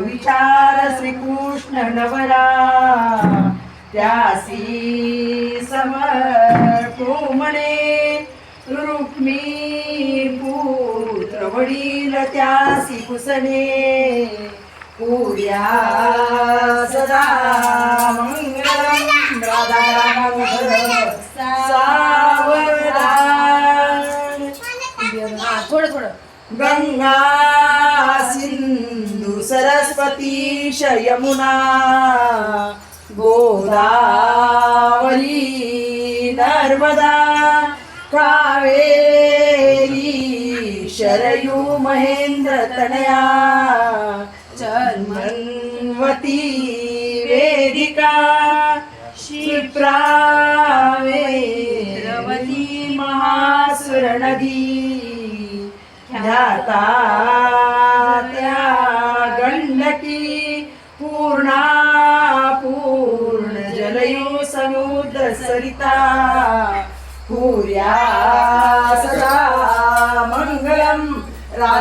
विचार श्रीकृष्ण नवरा त्यासी समर्पू म्हणे रुक्मी पुत्र वडील त्यासी कुसने. पूर्या सदा मंगलम राधा सावधान. थोडं थोडं. गंगा सिंधू सरस्वती शयमुना यमुना गोदावरी नर्मदा कावेरी शरयू महेंद्र तनया चर्मन्वती वेदिका शिप्रावे महासुरनदी नदी पूर्णा पूर्ण जलयो समुद्र सरिता पूर्या सदा